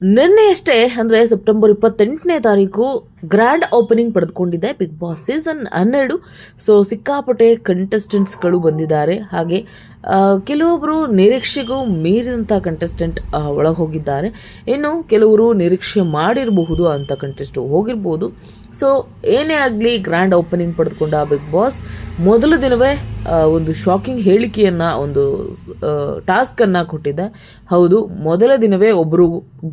ನಿನ್ನೆಯಷ್ಟೇ ಅಂದರೆ ಸೆಪ್ಟೆಂಬರ್ ಇಪ್ಪತ್ತೆಂಟನೇ ತಾರೀಕು ಗ್ರ್ಯಾಂಡ್ ಓಪನಿಂಗ್ ಪಡೆದುಕೊಂಡಿದೆ ಬಿಗ್ ಬಾಸ್ ಸೀಸನ್ ಹನ್ನೆರಡು. ಸೊ ಸಿಕ್ಕಾಪಟ್ಟೆ ಕಂಟೆಸ್ಟೆಂಟ್ಸ್ಗಳು ಬಂದಿದ್ದಾರೆ. ಹಾಗೆ ಕೆಲವೊಬ್ಬರು ನಿರೀಕ್ಷೆಗೂ ಮೀರಿದಂಥ ಕಂಟೆಸ್ಟೆಂಟ್ ಒಳಗೆ ಹೋಗಿದ್ದಾರೆ ಇನ್ನು ಕೆಲವರು ನಿರೀಕ್ಷೆ ಮಾಡಿರಬಹುದು ಅಂತ ಕಂಟೆಸ್ಟ್ ಹೋಗಿರ್ಬೋದು. ಸೊ ಏನೇ ಆಗಲಿ ಗ್ರ್ಯಾಂಡ್ ಓಪನಿಂಗ್ ಪಡೆದುಕೊಂಡ ಬಿಗ್ ಬಾಸ್ ಮೊದಲ ದಿನವೇ ಒಂದು ಶಾಕಿಂಗ್ ಹೇಳಿಕೆಯನ್ನು, ಒಂದು ಟಾಸ್ಕನ್ನು ಕೊಟ್ಟಿದೆ ಹೌದು, ಮೊದಲ ದಿನವೇ ಒಬ್ಬರು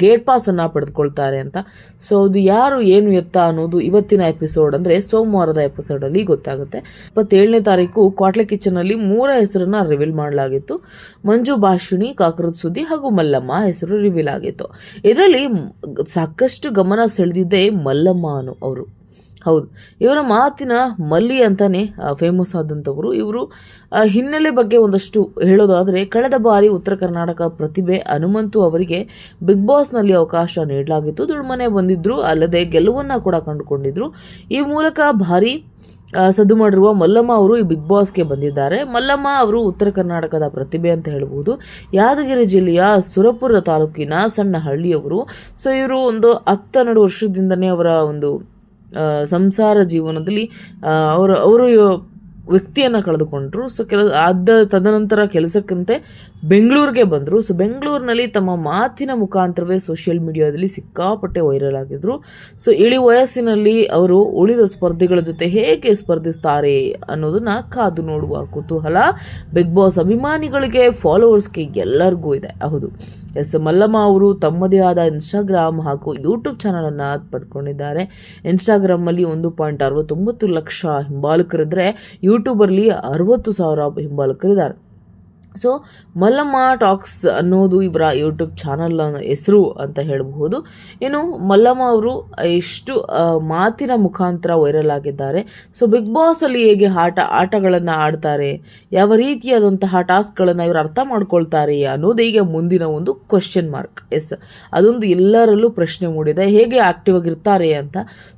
ಗೇಟ್ ಪಾಸನ್ನು ಪಡೆದುಕೊಳ್ತಾರೆ ಅಂತ. ಸೊ ಅದು ಯಾರು ಏನು ಎತ್ತ ಅನ್ನೋದು ಇವತ್ತಿನ ಎಪಿಸೋಡ್ ಅಂದರೆ ಸೋಮವಾರದ ಎಪಿಸೋಡಲ್ಲಿ ಗೊತ್ತಾಗುತ್ತೆ. ಇಪ್ಪತ್ತೇಳನೇ ತಾರೀಕು ಕ್ವಾಟ್ಲೆ ಕಿಚನಲ್ಲಿ ಮೂರ ಹೆಸರನ್ನು ರಿವೀಲ್ ಮಾಡಲಾಗಿತ್ತು. ಮಂಜು ಭಾಷಿಣಿ ಕಾಕರದ ಸುದ್ದಿ ಹಾಗೂ ಮಲ್ಲಮ್ಮ ಹೆಸರು ರಿವೀಲ್ ಆಗಿತ್ತು. ಇದರಲ್ಲಿ ಸಾಕಷ್ಟು ಗಮನ ಸೆಳೆದಿದ್ದೇ ಮಲ್ಲಮ್ಮ ಅನು ಅವರು. ಹೌದು, ಇವರ ಮಾತಿನ ಮಲ್ಲಿ ಅಂತಾನೆ ಫೇಮಸ್ ಆದಂಥವರು. ಇವರು ಹಿನ್ನೆಲೆ ಬಗ್ಗೆ ಒಂದಷ್ಟು ಹೇಳೋದಾದರೆ, ಕಳೆದ ಬಾರಿ ಉತ್ತರ ಕರ್ನಾಟಕ ಪ್ರತಿಭೆ ಹನುಮಂತು ಅವರಿಗೆ ಬಿಗ್ ಬಾಸ್ನಲ್ಲಿ ಅವಕಾಶ ನೀಡಲಾಗಿತ್ತು. ದುಡ್ಮನೆ ಬಂದಿದ್ರು, ಅಲ್ಲದೆ ಗೆಲುವನ್ನು ಕೂಡ ಕಂಡುಕೊಂಡಿದ್ರು. ಈ ಮೂಲಕ ಭಾರಿ ಸದ್ದು ಮಾಡಿರುವ ಮಲ್ಲಮ್ಮ ಅವರು ಈ ಬಿಗ್ ಬಾಸ್ಗೆ ಬಂದಿದ್ದಾರೆ. ಮಲ್ಲಮ್ಮ ಅವರು ಉತ್ತರ ಕರ್ನಾಟಕದ ಪ್ರತಿಭೆ ಅಂತ ಹೇಳ್ಬೋದು. ಯಾದಗಿರಿ ಜಿಲ್ಲೆಯ ಸುರಪುರ ತಾಲೂಕಿನ ಸಣ್ಣ ಹಳ್ಳಿಯವರು ಸೊ, ಇವರು ಒಂದು ಹತ್ತೆರಡು ವರ್ಷದಿಂದನೇ ಅವರ ಒಂದು ಸಂಸಾರ ಜೀವನದಲ್ಲಿ ಅವರು ಅವರು ವ್ಯಕ್ತಿಯನ್ನು ಕಳೆದುಕೊಂಡ್ರು. ಸೊ ಕೆಲ ಅದ ತದನಂತರ ಕೆಲಸಕ್ಕಂತೆ ಬೆಂಗಳೂರಿಗೆ ಬಂದರು. ಸೊ ಬೆಂಗಳೂರಿನಲ್ಲಿ ತಮ್ಮ ಮಾತಿನ ಮುಖಾಂತರವೇ ಸೋಷಿಯಲ್ ಮೀಡಿಯಾದಲ್ಲಿ ಸಿಕ್ಕಾಪಟ್ಟೆ ವೈರಲ್ ಆಗಿದ್ರು. ಸೊ ಇಳಿ ವಯಸ್ಸಿನಲ್ಲಿ ಅವರು ಉಳಿದ ಸ್ಪರ್ಧಿಗಳ ಜೊತೆ ಹೇಗೆ ಸ್ಪರ್ಧಿಸ್ತಾರೆ ಅನ್ನೋದನ್ನು ಕಾದು ನೋಡುವ ಕುತೂಹಲ ಬಿಗ್ ಬಾಸ್ ಅಭಿಮಾನಿಗಳಿಗೆ ಫಾಲೋವರ್ಸ್ಗೆ ಎಲ್ಲರಿಗೂ ಇದೆ. ಹೌದು. ಎಸ್. ಮಲ್ಲಮ್ಮ ಅವರು ತಮ್ಮದೇ ಆದ ಇನ್ಸ್ಟಾಗ್ರಾಮ್ ಹಾಗೂ ಯೂಟ್ಯೂಬ್ ಚಾನಲನ್ನು ಪಡ್ಕೊಂಡಿದ್ದಾರೆ. ಇನ್ಸ್ಟಾಗ್ರಾಮಲ್ಲಿ ಒಂದು ಪಾಯಿಂಟ್ ಅರವತ್ತೊಂಬತ್ತು ಲಕ್ಷ ಹಿಂಬಾಲಕರಿದ್ದರೆ ಯೂಟ್ಯೂಬಲ್ಲಿ ಅರವತ್ತು ಸಾವಿರ ಹಿಂಬಾಲಕರಿದ್ದಾರೆ. ಸೊ, ಮಲ್ಲಮ್ಮ ಟಾಕ್ಸ್ ಅನ್ನೋದು ಇವರ ಯೂಟ್ಯೂಬ್ ಚಾನಲ್ ಹೆಸರು ಅಂತ ಹೇಳಬಹುದು. ಏನು ಮಲ್ಲಮ್ಮ ಅವರು ಎಷ್ಟು ಮಾತಿನ ಮುಖಾಂತರ ವೈರಲ್ ಆಗಿದ್ದಾರೆ. ಸೊ, ಬಿಗ್ ಬಾಸಲ್ಲಿ ಹೇಗೆ ಆಟ, ಆಟಗಳನ್ನು ಆಡ್ತಾರೆ, ಯಾವ ರೀತಿಯಾದಂತಹ ಟಾಸ್ಕ್ಗಳನ್ನು ಇವರು ಅರ್ಥ ಮಾಡ್ಕೊಳ್ತಾರೆ ಅನ್ನೋದು ಈಗ ಮುಂದಿನ ಒಂದು ಕ್ವಶನ್ ಮಾರ್ಕ್ ಎಸ್, ಅದೊಂದು ಎಲ್ಲರಲ್ಲೂ ಪ್ರಶ್ನೆ ಮೂಡಿದೆ. ಹೇಗೆ ಆಕ್ಟಿವ್ ಆಗಿರ್ತಾರೆ ಅಂತ.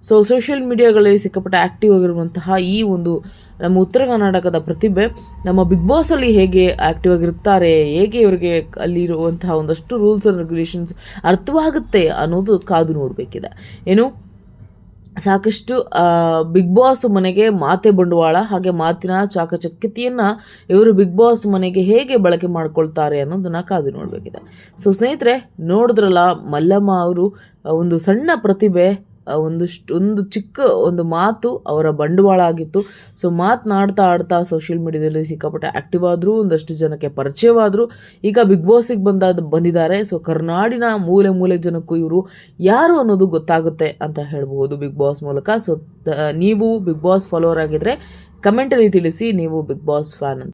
ಸೊ ಸೋಷಿಯಲ್ ಮೀಡಿಯಾಗಳಲ್ಲಿ ಸಿಕ್ಕಾಪಟ್ಟೆ ಆಕ್ಟಿವ್ ಆಗಿರುವಂತಹ ಈ ಒಂದು ನಮ್ಮ ಉತ್ತರ ಕರ್ನಾಟಕದ ಪ್ರತಿಭೆ ನಮ್ಮ ಬಿಗ್ ಬಾಸಲ್ಲಿ ಹೇಗೆ ಆಕ್ಟಿವ್ ಆಗಿರ್ತಾರೆ ಹೇಗೆ ಇವರಿಗೆ ಅಲ್ಲಿರುವಂತಹ ಒಂದಷ್ಟು ರೂಲ್ಸ್ ಆ್ಯಂಡ್ ರೆಗ್ಯುಲೇಷನ್ಸ್ ಅರ್ಥವಾಗುತ್ತೆ ಅನ್ನೋದು ಕಾದು ನೋಡಬೇಕಿದೆ. ಏನು, ಸಾಕಷ್ಟು ಬಿಗ್ ಬಾಸ್ ಮನೆಗೆ ಮಾತೆ ಬಂಡವಾಳ ಹಾಗೆ ಮಾತಿನ ಚಾಕಚಕ್ಯತೆಯನ್ನು ಇವರು ಬಿಗ್ ಬಾಸ್ ಮನೆಗೆ ಹೇಗೆ ಬಳಕೆ ಮಾಡ್ಕೊಳ್ತಾರೆ ಅನ್ನೋದನ್ನ ಕಾದು ನೋಡಬೇಕಿದೆ. ಸೊ ಸ್ನೇಹಿತರೆ, ನೋಡಿದ್ರಲ್ಲ ಮಲ್ಲಮ್ಮ ಅವರು ಒಂದು ಸಣ್ಣ ಪ್ರತಿಭೆ ಒಂದಷ್ಟು, ಒಂದು ಚಿಕ್ಕ ಒಂದು ಮಾತು ಅವರ ಬಂಡವಾಳ ಆಗಿತ್ತು ಸೊ ಮಾತನಾಡ್ತಾ ಆಡ್ತಾ ಸೋಷಿಯಲ್ ಮೀಡಿಯಾದಲ್ಲಿ ಸಿಕ್ಕಾಪಟ್ಟೆ ಆ್ಯಕ್ಟಿವ್ ಆದರೂ, ಒಂದಷ್ಟು ಜನಕ್ಕೆ ಪರಿಚಯವಾದರೂ, ಈಗ ಬಿಗ್ ಬಾಸಿಗೆ ಬಂದ ಬಂದಿದ್ದಾರೆ. ಸೊ ಕರ್ನಾಡಿನ ಮೂಲೆ ಮೂಲೆ ಜನಕ್ಕೂ ಇವರು ಯಾರು ಅನ್ನೋದು ಗೊತ್ತಾಗುತ್ತೆ ಅಂತ ಹೇಳ್ಬೋದು ಬಿಗ್ ಬಾಸ್ ಮೂಲಕ. ಸೊ ನೀವು ಬಿಗ್ ಬಾಸ್ ಫಾಲೋವರ್ ಆಗಿದ್ದರೆ ಕಮೆಂಟಲ್ಲಿ ತಿಳಿಸಿ, ನೀವು ಬಿಗ್ ಬಾಸ್ ಫ್ಯಾನ್ ಅಂತ.